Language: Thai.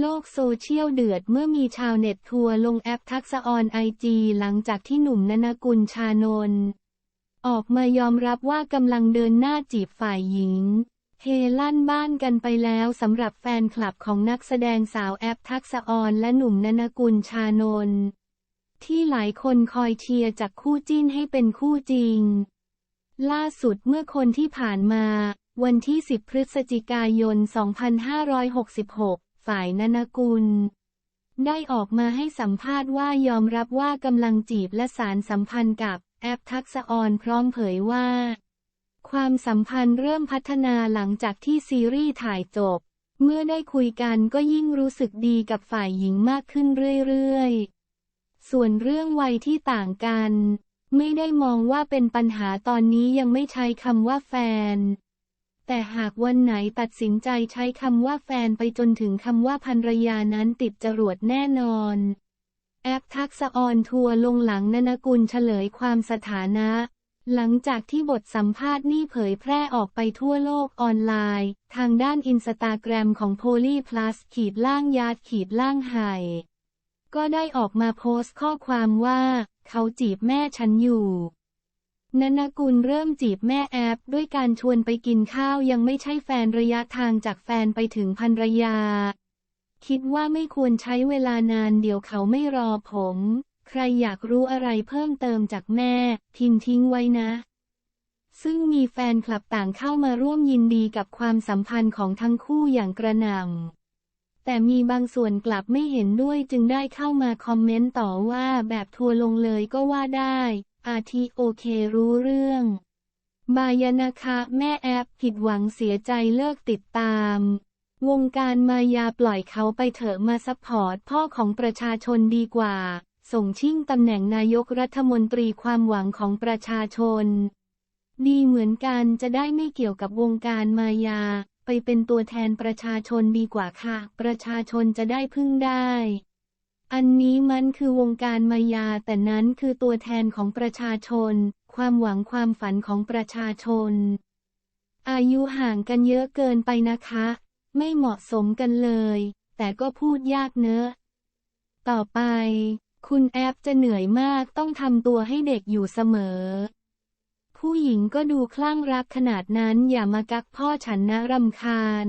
โลกโซเชียลเดือดเมื่อมีชาวเน็ตทัวร์ลงแอปทักษะออนไอจีหลังจากที่หนุ่มนนกุลชานนท์ออกมายอมรับว่ากำลังเดินหน้าจีบฝ่ายหญิง เฮลั่นบ้านกันไปแล้วสำหรับแฟนคลับของนักแสดงสาวแอปทักษะออนและหนุ่มนนกุลชานนท์ที่หลายคนคอยเชียร์จากคู่จิ้นให้เป็นคู่จริง ล่าสุดเมื่อคนที่ผ่านมา วันที่ 10 พฤศจิกายน 2566 ฝ่ายนนกุล ได้ออกมาให้สัมภาษณ์ว่ายอมรับว่ากำลังจีบและสารสัมพันธ์กับแอปทักษออนพร้อมเผยว่า ความสัมพันธ์เริ่มพัฒนาหลังจากที่ซีรีส์ถ่ายจบ เมื่อได้คุยกันก็ยิ่งรู้สึกดีกับฝ่ายหญิงมากขึ้นเรื่อยๆ ส่วนเรื่องวัยที่ต่างกัน ไม่ได้มองว่าเป็นปัญหาตอนนี้ยังไม่ใช้คำว่าแฟน แต่หากวันไหนตัดสินใจใช้คำว่าแฟนไปจนถึงคำว่าภรรยานั้นติดจรวดแน่นอน แอปทักษะออนทัวลงหลังนนกุลเฉลยความสถานะ หลังจากที่บทสัมภาษณ์นี่เผยแพร่ออกไปทั่วโลกออนไลน์ ทางด้านอินสตาแกรมของโพลีพลัสขีดล่างยาดขีดล่างไห่ก็ได้ออกมาโพสต์ข้อความว่า เขาจีบแม่ฉันอยู่ นนกุลเริ่มจีบแม่แอปด้วยการชวนไปกินข้าวยังไม่ใช่แฟนระยะทางจากแฟนไปถึงภรรยา คิดว่าไม่ควรใช้เวลานานเดี๋ยวเขาไม่รอผม ใครอยากรู้อะไรเพิ่มเติมจากแม่ พิมพ์ทิ้งไว้นะ ซึ่งมีแฟนคลับต่างเข้ามาร่วมยินดีกับความสัมพันธ์ของทั้งคู่อย่างกระหน่ำแต่มีบางส่วนกลับไม่เห็นด้วยจึงได้เข้ามาคอมเมนต์ต่อว่าแบบทัวร์ลงเลยก็ว่าได้ อาทิโอเครู้เรื่อง บายนะคะ แม่แอปผิดหวังเสียใจเลิกติดตาม วงการมายาปล่อยเขาไปเถอะมาซัพพอร์ตพ่อของประชาชนดีกว่า ส่งชิ่งตำแหน่งนายกรัฐมนตรีความหวังของประชาชน ดีเหมือนกันจะได้ไม่เกี่ยวกับวงการมายา ไปเป็นตัวแทนประชาชนดีกว่าค่ะ ประชาชนจะได้พึ่งได้ อันนี้มันคือวงการมายาแต่นั้นคือตัวแทนของประชาชน ความหวังความฝันของประชาชน อายุห่างกันเยอะเกินไปนะคะ ไม่เหมาะสมกันเลย แต่ก็พูดยากเนอะ ต่อไป คุณแอปจะเหนื่อยมากต้องทำตัวให้เด็กอยู่เสมอ ผู้หญิงก็ดูคลั่งรักขนาดนั้นอย่ามากักพ่อฉันนะรำคาญ